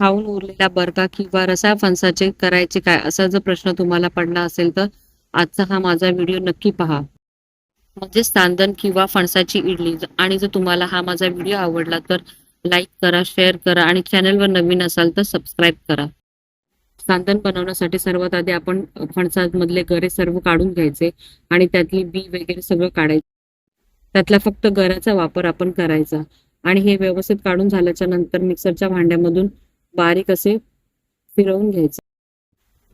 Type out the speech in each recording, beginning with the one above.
खाऊन उरलेला बरका किंवा रसा फणसाचे करायचे काय? असा जर प्रश्न तुम्हाला पडला असेल तर आजचा हा माझा व्हिडिओ नक्की पहा. म्हणजे सांदन किंवा फणसाची इडली. आणि जर तुम्हाला हा माझा व्हिडिओ आवडला तर लाईक करा शेअर करा आणि चॅनलवर नवीन असाल तर सबस्क्राईब करा. सांदन बनवण्यासाठी सर्वात आधी आपण फणसामधले गरे सर्व काढून घ्यायचे आणि त्यातली बी वगैरे सगळं काढायचं. त्यातला फक्त गऱ्याचा वापर आपण करायचा. आणि हे व्यवस्थित काढून झाल्याच्यानंतर मिक्सरच्या भांड्यामधून बारीक असे फिरवून घ्यायचे.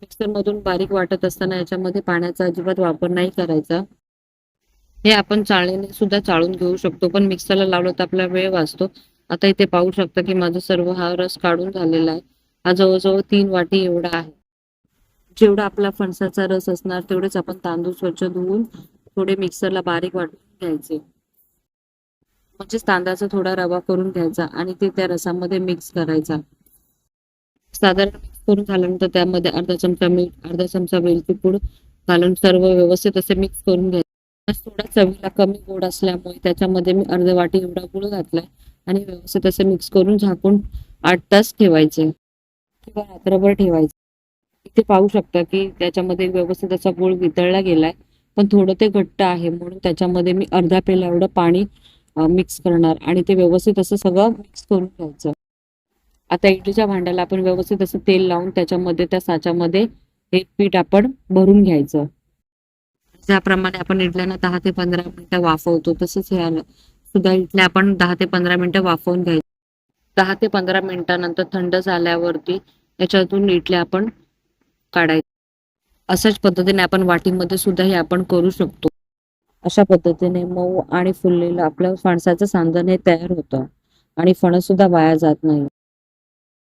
मिक्सरमधून बारीक वाटत असताना याच्यामध्ये पाण्याचा अजिबात वापर नाही करायचा. हे आपण चाळणीने सुद्धा चाळून घेऊ शकतो पण मिक्सरला लावलं तर आपला वेळ वाचतो. आता इथे पाहू शकता की माझा सर्व हा रस काढून झालेला आहे. हा जवळजवळ तीन वाटी एवढा आहे. जेवढा आपला फणसाचा रस असणार तेवढेच आपण तांदूळ स्वच्छ धुवून थोडे मिक्सरला बारीक वाटून घ्यायचे. म्हणजेच तांदळाचा थोडा रवा करून घ्यायचा आणि ते त्या रसामध्ये मिक्स करायचा. साधारण मिक्स करून झाल्यानंतर त्यामध्ये अर्धा चमचा मीठ अर्धा चमचा वेलची पूड घालून सर्व व्यवस्थित असे मिक्स करून घ्यायचे. थोडा चवीला कमी गोड असल्यामुळे त्याच्यामध्ये मी अर्ध वाटी एवढा गुळ घातलाय आणि व्यवस्थित असे मिक्स करून झाकून आठ तास ठेवायचे. किंवा रात्रभर ठेवायचे. इथे पाहू शकता की त्याच्यामध्ये व्यवस्थित असा गुळ वितळला गेलाय पण थोडं ते घट्ट आहे म्हणून त्याच्यामध्ये मी अर्धा पेला एवढं पाणी मिक्स करणार आणि ते व्यवस्थित असं सगळं मिक्स करून घ्यायचं. आता इडलीच्या भांड्याला आपण व्यवस्थित असं तेल लावून त्याच्यामध्ये त्या साच्यामध्ये हे पीठ आपण भरून घ्यायचं. ज्याप्रमाणे आपण इडल्यांना दहा ते पंधरा मिनिटं वाफवतो. तसंच हे सुद्धा इडल्या आपण दहा ते पंधरा मिनिटं वाफवून घ्यायचं. दहा ते पंधरा मिनिटानंतर थंड झाल्यावरती याच्यातून इडल्या आपण काढायचं. अशाच पद्धतीने आपण वाटीमध्ये सुद्धा हे आपण करू शकतो. अशा पद्धतीने मऊ आणि फुललेलं आपलं फणसाचं सांदण हे तयार होतं. आणि फणस सुद्धा वाया जात नाही.